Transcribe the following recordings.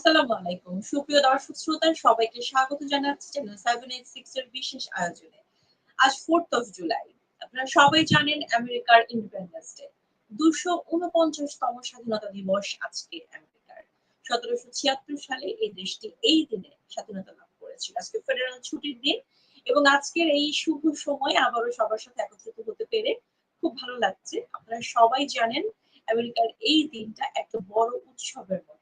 আসসালামু আলাইকুম। সুপ্রিয় দর্শক শ্রোতা, সবাইকে স্বাগত জানাচ্ছি চ্যানেল সেভেন এইট সিক্স এর বিশেষ আয়োজনে। আজ ফোর্থ অফ জুলাই আপনারা সবাই জানেন আমেরিকার ইন্ডিপেন্ডেন্স ডে দুশো উনপঞ্চাশতম স্বাধীনতা দিবস আজকে আমেরিকার। সতেরোশো ছিয়াত্তর সালে এই দেশটি এই দিনে স্বাধীনতা লাভ করেছিল। আজকে ফেডারেল ছুটির দিন এবং আজকের এই শুভ সময় আবারও সবার সাথে একত্রিত হতে পেরে খুব ভালো লাগছে। আপনারা সবাই জানেন আমেরিকার এই দিনটা একটা বড় উৎসবের মতো।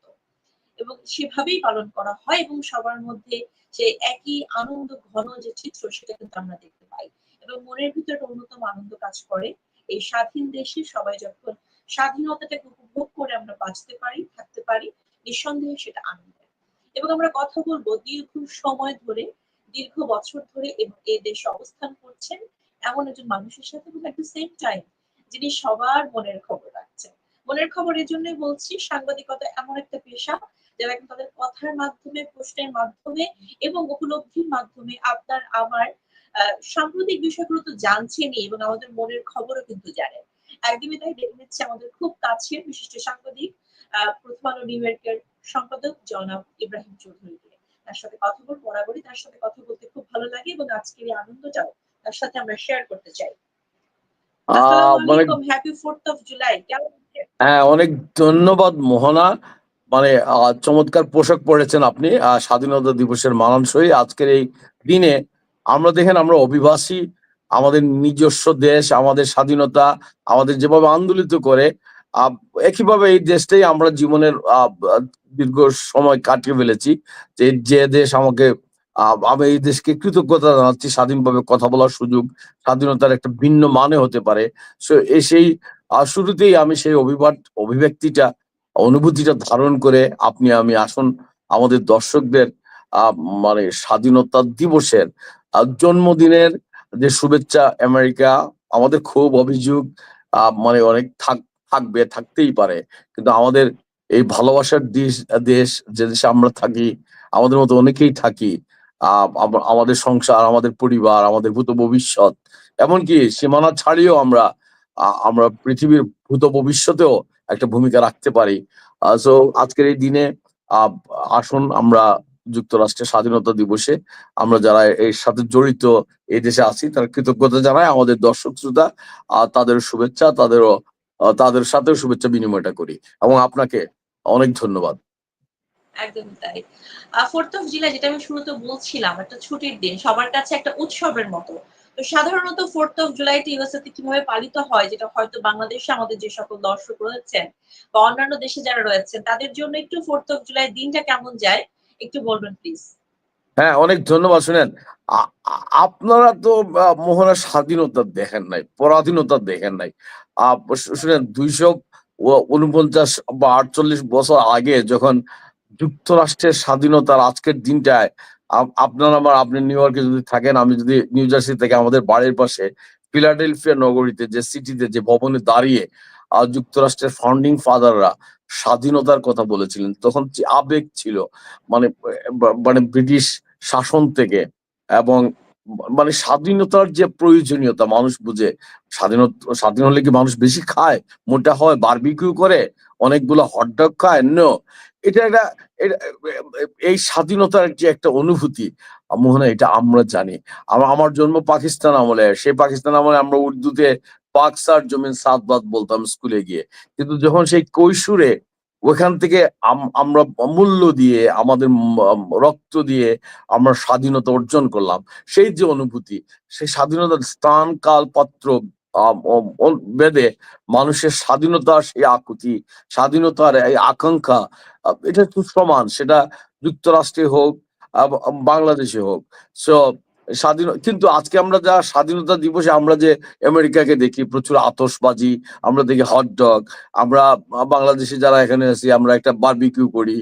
এবং সেভাবেই পালন করা হয় এবং সবার মধ্যে যে একই আনন্দ, ঘন যে চিত্র সেটা কিন্তু আমরা দেখতে পাই। এবং মনের ভিতরে অন্যতম আনন্দ কাজ করে। এই স্বাধীন দেশে সবাই যখন স্বাধীনতাটাকে উপভোগ করে আমরা বাঁচতে পারি, থাকতে পারি, নিঃসন্দেহে সেটা আনন্দ এবং আমরা কথা বলব দীর্ঘ সময় ধরে, দীর্ঘ বছর ধরে এই দেশে অবস্থান করছেন এমন একজন মানুষের সাথে এবং একটা সেম টাইম যিনি সবার মনের খবর রাখছেন। মনের খবর এই জন্যই বলছি, সাংবাদিকতা এমন একটা পেশা যারা কিন্তু তাদের কথার মাধ্যমে প্রশ্নের মাধ্যমে এবং উপলব্ধির মাধ্যমে আপনার আমার সাম্প্রতিক বিষয়গুলো তো জানছেনই এবং আমাদের মনের খবরও কিন্তু জানেন। একদমই তাই দেখে নিচ্ছে আমাদের খুব কাছের বিশিষ্ট সাংবাদিক প্রথম আলো নিউ ইয়র্কের সম্পাদক জনাব ইব্রাহিম চৌধুরীকে। তার সাথে কথা বল বরাবরই তার সাথে কথা বলতে খুব ভালো লাগে এবং আজকের এই আনন্দটাও তার সাথে আমরা শেয়ার করতে চাই। হ্যাপি ফোর্থ অফ জুলাই কেমন হ্যাঁ অনেক ধন্যবাদ মোহনা। মানে চমৎকার পোশাক পরেছেন আপনি স্বাধীনতা দিবসের মানানসই। আজকের এই দিনে আমরা দেখেন, আমরা অভিবাসী, আমাদের নিজস্ব দেশ, আমাদের স্বাধীনতা, আমাদের যেভাবে আন্দোলিত করে একইভাবে এই দেশটাই আমরা জীবনের দীর্ঘ সময় কাটিয়ে ফেলেছি যে যে দেশ আমাকে আমি এই দেশকে কৃতজ্ঞতা জানাচ্ছি, স্বাধীনভাবে কথা বলার সুযোগ, স্বাধীনতার একটা ভিন্ন মানে হতে পারে। সেই শুরুতেই আমি সেই অভিবাদ অভিব্যক্তিটা অনুভূতিটা ধারণ করে আপনি, আমি আসুন আমাদের দর্শকদের মানে স্বাধীনতা দিবসের জন্মদিনের যে শুভেচ্ছা আমেরিকা, আমাদের খুব অভিযোগ মানে অনেক থাক, থাকবে, থাকতেই পারে। কিন্তু আমাদের এই ভালোবাসার দেশ দেশ, যে দেশে আমরা থাকি, আমাদের মতো অনেকেই থাকি আমাদের সংসার, আমাদের পরিবার, আমাদের ভূত ভবিষ্যৎ, এমনকি সীমানা ছাড়িয়েও আমরা আমরা পৃথিবীর ভূত ভবিষ্যতেও একটা ভূমিকা রাখতে পারি। সো আজকের এই দিনে আসুন আমরা যুক্তরাষ্ট্রের স্বাধীনতা দিবসে আমরা যারা এর সাথে জড়িত এই দেশে আছি, তার কৃতজ্ঞতা জানাই, আমাদের দর্শক শ্রোতা তাদের শুভেচ্ছা, তাদেরও তাদের সাথেও শুভেচ্ছা বিনিময়টা করি। এবং আপনাকে অনেক ধন্যবাদ। একদমই তাই। ফোর্থ অফ জুলাই যেটা আমি শুরুতে বলছিলাম, একটা ছুটির দিন, সবার কাছে একটা উৎসবের মতো। তো সাধারণত ফোর্থ অফ জুলাইটি ইউএসএতে কীভাবে পালিত হয়, যেটা হয়তো বাংলাদেশে আমাদের যে সকল দর্শক রয়েছেন বা অন্যান্য দেশে যারা রয়েছেন, তাদের জন্য একটু ফোর্থ অফ জুলাই দিনটা কেমন যায়? একটু বলবেন প্লিজ হ্যাঁ অনেক ধন্যবাদ। শুনেন আপনারা তো মোহনা স্বাধীনতা দেখেন নাই, পরাধীনতা দেখেন নাই। শুনেন, দুইশো উনপঞ্চাশ বা আটচল্লিশ বছর আগে যখন যুক্তরাষ্ট্রের স্বাধীনতার আজকের দিনটায় আপনার আমার আপনি নিউ ইয়র্কে যদি থাকেন, আমি যদি নিউ জার্সি থেকে আমাদের বাড়ির পাশে ফিলাডেলফিয়া নগরীতে, যে সিটিতে যে ভবনে দাঁড়িয়ে যুক্তরাষ্ট্রের ফাউন্ডিং ফাদাররা স্বাধীনতার কথা বলেছিলেন, তখন যে আবেগ ছিল মানে মানে ব্রিটিশ শাসন থেকে এবং মানে স্বাধীনতার যে প্রয়োজনীয়তা, মানুষ বুঝে, স্বাধীনতা, স্বাধীন হলে কি মানুষ বেশি খায়, মোটা হয় বারবিকিউ করে, অনেকগুলো হটডগ খায়? এটা একটা এই স্বাধীনতার যে একটা অনুভূতি মোহনা এটা আমরা জানি। আমার জন্ম পাকিস্তান আমলে, সেই পাকিস্তান আমলে আমরা উর্দুতে পাকসার জমিন সাতবাদ বলতাম স্কুলে গিয়ে। কিন্তু যখন সেই কৈশোরে ওখান থেকে আমরা মূল্য দিয়ে, আমাদের রক্ত দিয়ে আমরা স্বাধীনতা অর্জন করলাম, সেই যে অনুভূতি, সেই স্বাধীনতার স্থান কাল পাত্র বেদে মানুষের স্বাধীনতার সেই আকুতি, স্বাধীনতার এই আকাঙ্ক্ষা এটা তো সমান, সেটা যুক্তরাষ্ট্রে হোক বাংলাদেশে হোক। সো স্বাধীন, কিন্তু আজকে আমরা যা স্বাধীনতা দিবসে আমরা যে আমেরিকাকে দেখি, প্রচুর আতসবাজি আমরা দেখি হটডগ আমরা বাংলাদেশে যারা এখানে আছি, আমরা একটা বারবিকিউ করি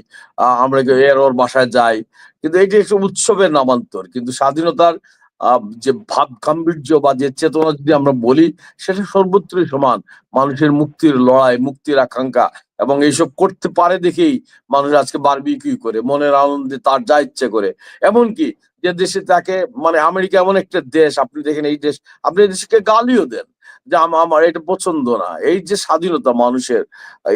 আমরা এর ওর বাসায় যাই, কিন্তু এটি একটা উৎসবের নামান্তর, কিন্তু স্বাধীনতার যে ভাব গাম্ভীর্য বা যে চেতনা যদি আমরা বলি, সেটা সর্বত্রই সমান। মানুষের মুক্তির লড়াই, মুক্তির আকাঙ্ক্ষা এবং এইসব করতে পারে দেখেই মানুষ আজকে বারবিকিউ করে, মনের আনন্দে তার যা ইচ্ছে করে। এমনকি যে দেশে তাকে মানে আমেরিকা এমন একটা দেশ, আপনি দেখেন এই দেশ, আপনি এই দেশকে গালিও দেন যে আমার এটা পছন্দ না। এই যে স্বাধীনতা মানুষের,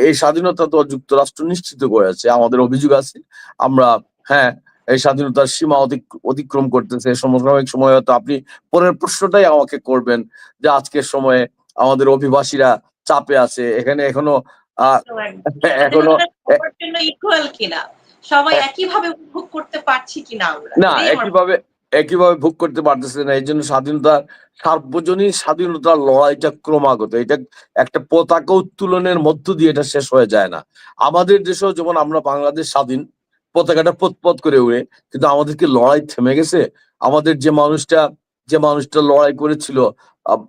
এই স্বাধীনতা তো যুক্তরাষ্ট্র নিশ্চিত করেছে, আমাদের অভিযোগ আছে। আমরা হ্যাঁ এই স্বাধীনতার সীমা অতিক- অতিক্রম করতেছে। সমসাময়িক সময় হয়তো আপনি পরের প্রশ্নটাই আমাকে করবেন যে আজকের সময়ে আমাদের অভিবাসীরা চাপে আছে। এখানে এখনও এখনও সবার জন্য ইকুয়াল কিনা? সবাই একইভাবে উপভোগ করতে পারছি কিনা আমরা? না একইভাবে একইভাবে ভোগ করতে পারতেছে না। এই জন্য সার্বজনীন স্বাধীনতার লড়াইটা ক্রমাগত। এটা একটা পতাকা উত্তোলনের মধ্য দিয়ে এটা শেষ হয়ে যায় না। আমাদের দেশেও যেমন আমরা বাংলাদেশ স্বাধীন পতাকাটা পথ করে উড়ে। কিন্তু আমাদের কি লড়াই থেমে গেছে। আমাদের যে মানুষটা যে মানুষটা লড়াই করেছিল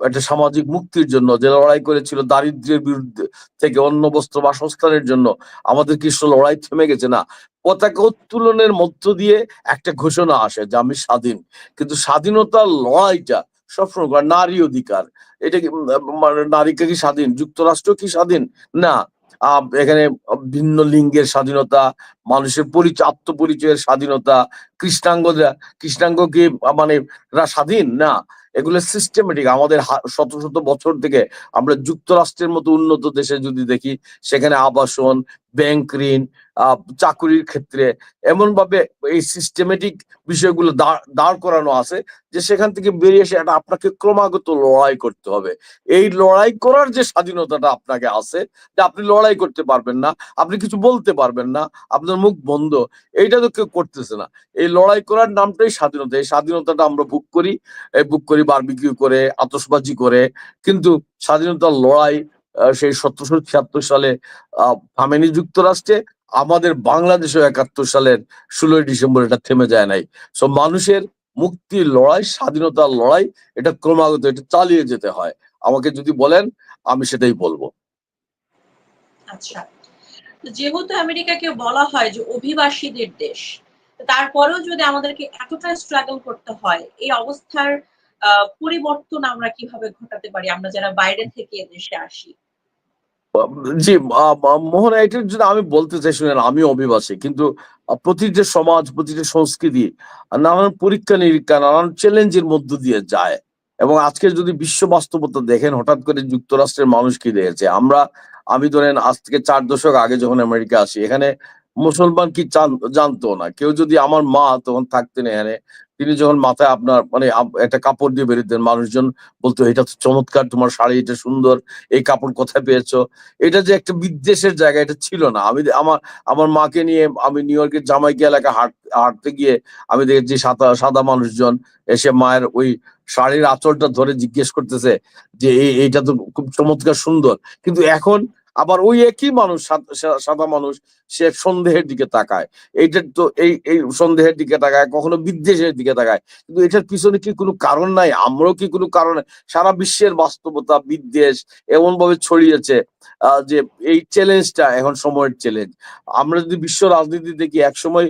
একটা সামাজিক মুক্তির জন্য, যে লড়াই করেছিল দারিদ্র্যের বিরুদ্ধে থেকে অন্য বস্ত্র বাসস্থানের জন্য, আমাদের কি সে লড়াই থেমে গেছে? না। পতাকা উত্তোলনের মধ্য দিয়ে একটা ঘোষণা আসে যে আমি স্বাধীন। কিন্তু স্বাধীনতার লড়াইটা সবসময় নারী অধিকার। এটা কি মানে নারীকে কি স্বাধীন? যুক্তরাষ্ট্র কি স্বাধীন? না। এখানে ভিন্ন লিঙ্গের স্বাধীনতা, মানুষের পরিচয় আত্মপরিচয়ের স্বাধীনতা, কৃষ্ণাঙ্গরা, কৃষ্ণাঙ্গ কি মানে স্বাধীন? না। এগুলো সিস্টেমেটিক আমাদের শত শত বছর থেকে আমরা যুক্তরাষ্ট্রের মতো উন্নত দেশে যদি দেখি, সেখানে আবাসন ব্যাংক ঋণ চাকুরির ক্ষেত্রে এমন ভাবে এই সিস্টেমেটিক বিষয়গুলো দাঁড় করানো আছে যে সেখান থেকে বেরিয়ে এসে এটা আপনাকে ক্রমাগত লড়াই করতে হবে। এই লড়াই করার যে স্বাধীনতাটা আপনাকে আছে, যে আপনি লড়াই করতে পারবেন না, আপনি কিছু বলতে পারবেন না, আপনার মুখ বন্ধ, এইটা তো কেউ করতেছে না। এই লড়াই করার নামটাই স্বাধীনতা, এই স্বাধীনতাটা আমরা বুক করি বুক করি বারবিকিউ করে, আতশবাজি করে, কিন্তু স্বাধীনতার লড়াই সেই সতেরোশো ছিয়াত্তর সালে থামেনি যুক্তরাষ্ট্রে। আমাদের বাংলাদেশেও একাত্তর সালের ষোলোই ডিসেম্বর এটা থেমে যায় নাই। সো মানুষের মুক্তির লড়াই, স্বাধীনতার লড়াই, এটা ক্রমাগত, এটা চালিয়ে যেতে হয়। আমাকে যদি বলেন, আমি সেটাই বলব। আচ্ছা। যেহেতু আমেরিকাকে বলা হয় যে অভিবাসীদের দেশ, তারপরেও যদি আমাদেরকে এতটা স্ট্রাগল করতে হয়, এই অবস্থার পরিবর্তন আমরা কীভাবে ঘটাতে পারি? আমরা যারা বাইরে থেকে দেশে আসি জি মোহন এটার জন্য আমি বলতে চাই, শুনেন আমি অভিবাসী, কিন্তু প্রতিটা সমাজ, প্রতিটা সংস্কৃতি, নানান পরীক্ষা নিরীক্ষা, নানান চ্যালেঞ্জের মধ্য দিয়ে যায়। এবং আজকে যদি বিশ্ব বাস্তবতা দেখেন, হঠাৎ করে যুক্তরাষ্ট্রের মানুষ কি দেখেছে? আমরা, আমি ধরেন, আজ থেকে চার দশক আগে যখন আমেরিকা আসি, এখানে মুসলমান কি জানতো না। কেউ যদি আমার মা তখন থাকতেন এখানে তিনি যখন মাথায় আপনার মানে একটা কাপড় দিয়ে বেরোতেন, মানুষজন বলতো, এটা তো চমৎকার, তোমার শাড়ি এটা সুন্দর, এই কাপড় কোথায় পেয়েছ? এটা যে একটা বিদ্বেষের জায়গা, এটা ছিল না। আমি আমার আমার মাকে নিয়ে আমি নিউ ইয়র্কের জামাইকা এলাকা হাঁট, হাঁটতে গিয়ে আমি দেখেছি সাদা সাদা মানুষজন এসে মায়ের ওই শাড়ির আঁচলটা ধরে জিজ্ঞেস করতেছে যে, এই, এইটা তো খুব চমৎকার, সুন্দর। কিন্তু এখন আবার ওই একই মানুষ সাদা মানুষ, সে সন্দেহের দিকে তাকায়। এইটা তো এই এই সন্দেহের দিকে তাকায়, কখনো বিদ্বেষের দিকে তাকায়। কিন্তু এটার পিছনে কি কোনো কারণ নাই? আমরাও কি কোনো কারণ সারা বিশ্বের বাস্তবতা বিদ্বেষ এমন ভাবে ছড়িয়েছে যে এই চ্যালেঞ্জটা এখন সময়ের চ্যালেঞ্জ। আমরা যদি বিশ্ব রাজনীতি দেখি, একসময়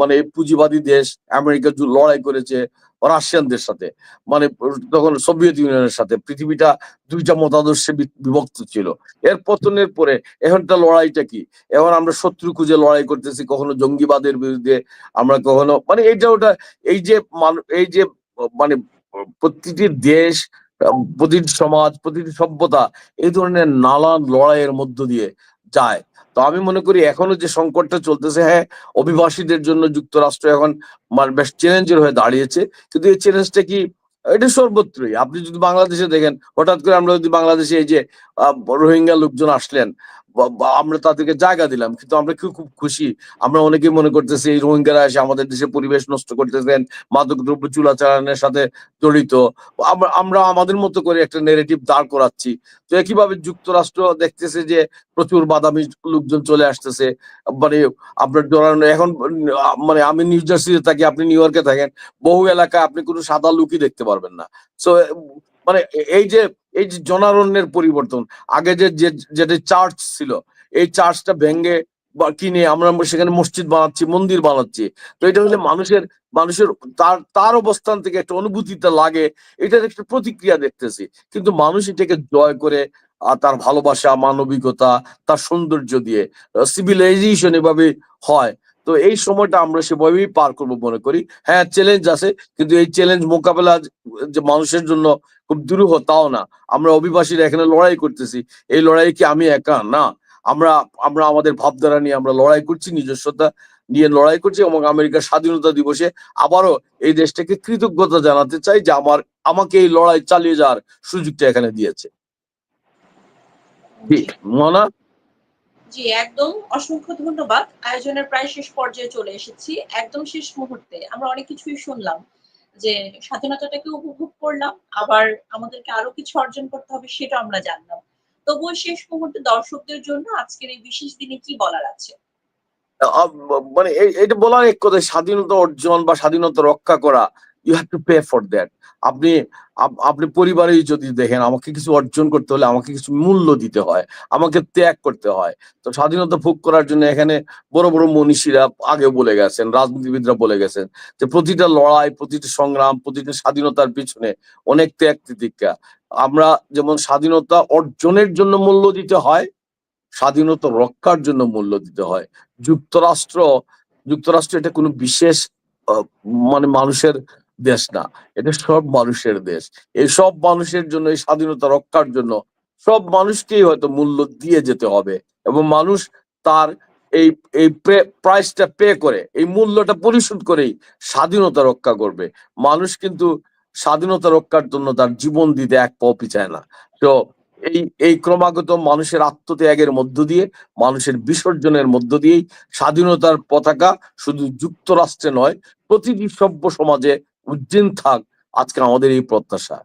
মানে পুঁজিবাদী দেশ, আমেরিকা লড়াই করেছে রাশিয়ানদের সাথে মানে তখন সোভিয়েত ইউনিয়নের সাথে পৃথিবীটা দুইটা মতাদর্শে বিভক্ত ছিল। এর পতনের পরে এখনটা লড়াইটা কি? এখন আমরা শত্রু খুঁজে লড়াই করতেছি, কখনো জঙ্গিবাদের বিরুদ্ধে, আমরা কখনো মানে এইটা ওটা, এই যে এই যে মানে প্রতিটি দেশ, প্রতিটি সমাজ, প্রতিটি সভ্যতা এই ধরনের নানান লড়াইয়ের মধ্য দিয়ে যায়। তো আমি মনে করি এখনও যে সংকটটা চলতেছে হ্যাঁ অভিবাসীদের জন্য যুক্তরাষ্ট্র এখন মানে বেশ চ্যালেঞ্জের হয়ে দাঁড়িয়েছে। কিন্তু এই চ্যালেঞ্জটা কি, এটা সর্বত্রই। আপনি যদি বাংলাদেশে দেখেন, হঠাৎ করে আমরা যদি বাংলাদেশে এই যে রোহিঙ্গা লোকজন আসলেন আমরা তাদেরকে জায়গা দিলাম, কিন্তু আমরা কি খুব খুশি। আমরা অনেকে মনে করতেছি এই রোহিঙ্গারা এসে আমাদের দেশে পরিবেশ নষ্ট করতেছেন মাদক দ্রব্য চুলাচালানের সাথে জড়িত। আমরা আমাদের মতো করে একটা নেগেটিভ দাঁড় করাচ্ছি। তো একইভাবে যুক্তরাষ্ট্র দেখতেছে যে প্রচুর বাদামি লোকজন চলে আসতেছে। মানে আপনার ধরেন এখন মানে আমি নিউ জার্সিতে থাকি, আপনি নিউ ইয়র্কে থাকেন, বহু এলাকায় আপনি কোনো সাদা লুকই দেখতে পারবেন না। সো মানে এই যে এই যে জনারণ্যের পরিবর্তন, আগে যে যেটা চার্চ ছিল, এই চার্চটা ভেঙে বা কিনে আমরা সেখানে মসজিদ বানাচ্ছি, মন্দির বানাচ্ছি। তো এটা হলে মানুষের মানুষের তার তার অবস্থান থেকে একটা অনুভূতিটা লাগে, এটার একটা প্রতিক্রিয়া দেখতেছি। কিন্তু মানুষ এটাকে জয় করে আর তার ভালোবাসা, মানবিকতা, তার সৌন্দর্য দিয়ে সিভিলাইজেশন এভাবে হয়। তো এই সময়টা আমরা সেভাবেই পার করব মনে করি। হ্যাঁ চ্যালেঞ্জ আছে, কিন্তু এই চ্যালেঞ্জ মোকাবেলা যে মানুষের জন্য খুব দুরূহ তাও না। আমরা অভিবাসীরা এখানে লড়াই করতেছি। এই লড়াই কি আমি একা? না। আমরা আমরা আমাদের ভাবধারা নিয়ে আমরা লড়াই করছি নিজস্বতা নিয়ে লড়াই করছি এবং আমেরিকার স্বাধীনতা দিবসে আবারও এই দেশটাকে কৃতজ্ঞতা জানাতে চাই যে আমার আমাকে এই লড়াই চালিয়ে যাওয়ার সুযোগটা এখানে দিয়েছে। মনা? জি একদম। অসংখ্য ধন্যবাদ। আয়োজনের প্রায় শেষ পর্যায়ে চলে এসেছি। একদম শেষ মুহূর্তে। আমরা অনেক কিছুই শুনলাম। যে স্বাধীনতাটাকে উপভোগ করলাম, আবার আমাদেরকে আরও কিছু অর্জন করতে হবে সেটা আমরা জানলাম। তবুও শেষ মুহূর্তে দর্শকদের জন্য আজকের এই বিশেষ দিনে কি বলার আছে? মানে এটা বলার এক কথা স্বাধীনতা অর্জন বা স্বাধীনতা রক্ষা করা you have to pay for that আপনি আপনি পরিবারেই যদি দেখেন, আমাকে কিছু অর্জন করতে হলে আমাকে কিছু মূল্য দিতে হয়, আমাকে ত্যাগ করতে হয়। তো স্বাধীনতা ভোগ করার জন্য এখানে বড় বড় মনীষীরা আগে বলে গেছেন, রাজনীতিবিদরা বলে গেছেন যে প্রতিটা লড়াই, প্রতিটা সংগ্রাম, প্রতিটা স্বাধীনতার পিছনে অনেক ত্যাগ তিতিক্ষা। আমরা যেমন স্বাধীনতা অর্জনের জন্য মূল্য দিতে হয়, স্বাধীনতা রক্ষার জন্য মূল্য দিতে হয়। যুক্তরাষ্ট্র যুক্তরাষ্ট্র এটা কোনো বিশেষ মানে মানুষের দেশ না, এটা সব মানুষের দেশ। এই সব মানুষের জন্য, এই স্বাধীনতা রক্ষার জন্য সব মানুষকেই হয়তো মূল্য দিয়ে যেতে হবে এবং মানুষ তার এই এই প্রাইসটা পে করে, এই মূল্যটা পরিশোধ করেই স্বাধীনতা রক্ষা করবে। মানুষ কিন্তু স্বাধীনতা রক্ষার জন্য তার জীবন দিতে এক পাও পিছায় না। তো এই এই ক্রমাগত মানুষের আত্মত্যাগের মধ্য দিয়ে, মানুষের বিসর্জনের মধ্য দিয়েই স্বাধীনতার পতাকা শুধু যুক্তরাষ্ট্রে নয়, প্রতিটি সভ্য সমাজে উজ্জীন থাক। আজকে আমাদের এই প্রত্যাশা।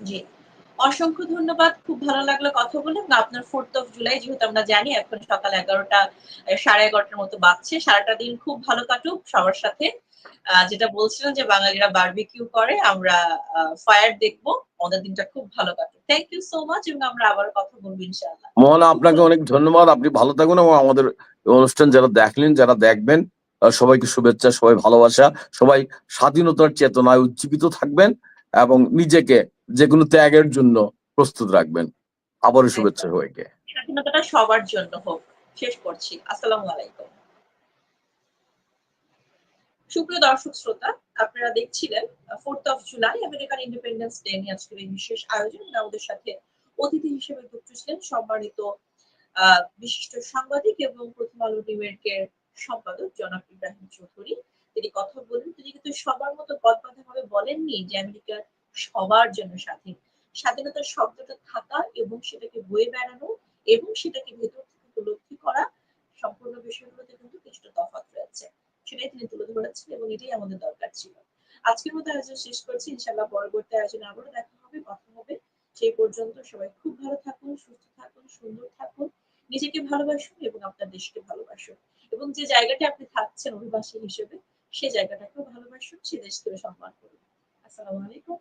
জি। অসংখ্য ধন্যবাদ। খুব ভালো লাগল কথা বলে। আপনার ফোর্থ অফ জুলাই যেহেতু আমরা জানি এখন সকাল এগারোটা সাড়ে এগারোটার মতো বাজছে। সারাটা দিন খুব ভালো কাটুক সবার সাথে। যেটা বলছিলাম যে বাঙালিরা বারবিকিউ করে আমরা ফায়ার দেখব। আমাদের দিনটা খুব ভালো কাটুক। থ্যাংক ইউ সো মাচ এবং আমরা আবার কথা বলব ইনশাআল্লাহ। মোহনা আপনাকে অনেক ধন্যবাদ। আপনি ভালো থাকুন এবং আমাদের অনুষ্ঠান যারা দেখলেন যারা দেখবেন সবাইকে শুভেচ্ছা সবাই ভালোবাসা সবাই স্বাধীনতার চেতনায় উজ্জীবিত থাকবেন এবং নিজেকে যে কোনো ত্যাগের জন্য প্রস্তুত রাখবেন। আবারও শুভেচ্ছা সবাইকে। স্বাধীনতাটা সবার জন্য হোক। শেষ করছি। আসসালামু আলাইকুম। সুপ্রিয় দর্শক শ্রোতা আপনারা দেখছিলেন fourth of July American independence day নিয়ে আজকের এই বিশেষ আয়োজন। আমাদের সাথে অতিথি হিসেবে যুক্ত ছিলেন সম্মানিত আহ, বিশিষ্ট সাংবাদিক এবং প্রথম আলো নিউইয়র্কের সম্পাদক জনাব ইব্রাহিম চৌধুরী। তিনি কথা বলেন, তিনি কিন্তু সবার মতো গদবাধা বলেননি যে আমেরিকা সবার জন্য স্বাধীন। স্বাধীনতার শব্দটা থাকা এবং সেটাকে বয়ে বেড়ানো এবং সেটাকে ভেতর থেকে উপলব্ধি করা সম্পূর্ণ বিষয়গুলোতে কিন্তু কিছুটা তফাৎ রয়েছে। সেটাই তিনি তুলে ধরেছেন এবং এটাই আমাদের দরকার ছিল। আজকের মতো আয়োজন শেষ করছি। ইনশাল্লাহ পরবর্তী আয়োজনে আবারও দেখা হবে, কথা হবে। সেই পর্যন্ত সবাই খুব ভালো থাকুন, সুস্থ থাকুন, সুন্দর থাকুন। নিজেকে ভালোবাসুন এবং আপনার দেশকে ভালোবাসুন। এবং যে জায়গাটা আপনি থাকছেন অভিবাসী হিসেবে সেই জায়গাটাকেও ভালোবাসুন, সে দেশকে সম্মান করুন আসসালামু আলাইকুম।